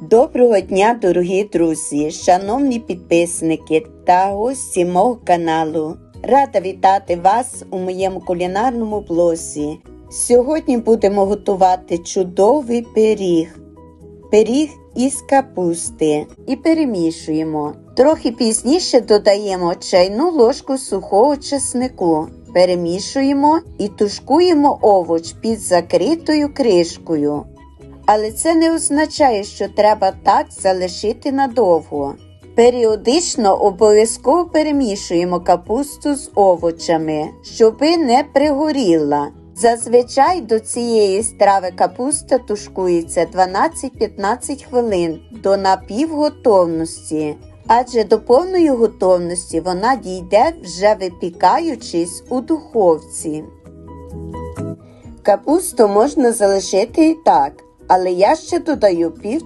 Доброго дня, дорогі друзі, шановні підписники та гості мого каналу. Рада вітати вас у моєму кулінарному блозі. Сьогодні будемо готувати чудовий пиріг. Пиріг із капусти і перемішуємо. Трохи пізніше додаємо чайну ложку сухого чеснику. Перемішуємо і тушкуємо овоч під закритою кришкою. Але це не означає, що треба так залишити надовго. Періодично обов'язково перемішуємо капусту з овочами, щоби не пригоріла. Зазвичай до цієї страви капуста тушкується 12-15 хвилин до напівготовності, адже до повної готовності вона дійде вже випікаючись у духовці. Капусту можна залишити і так, але я ще додаю пів